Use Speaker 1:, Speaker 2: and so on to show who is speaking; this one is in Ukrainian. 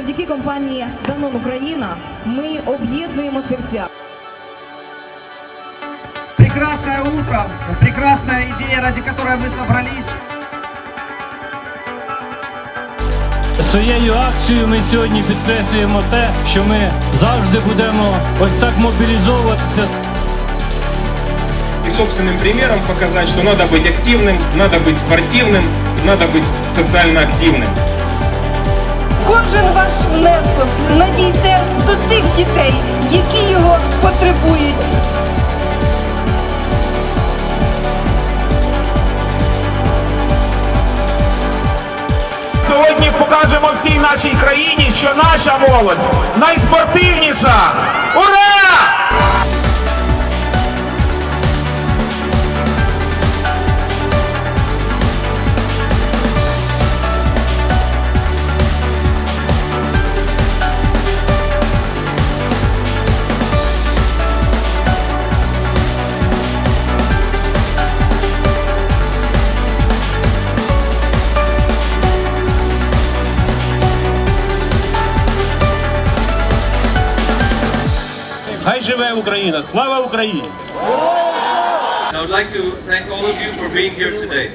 Speaker 1: завдяки компанії Данон Україна ми об'єднуємо серця.
Speaker 2: Прекрасное утро, прекрасная идея, ради которой мы собрались.
Speaker 3: Своєю акцією ми сьогодні підкреслюємо те, що ми завжди будемо ось так мобілізовуватися.
Speaker 4: и собственным примером показать, что надо быть активным, надо быть спортивным, надо быть социально активным.
Speaker 5: Ваш внесок надійде до тих дітей, які його потребують.
Speaker 6: Сьогодні покажемо всій нашій країні, що наша молодь найспортивніша.
Speaker 3: Хай живе Україна! Слава Україні!
Speaker 7: I would like to thank all of you for being here today.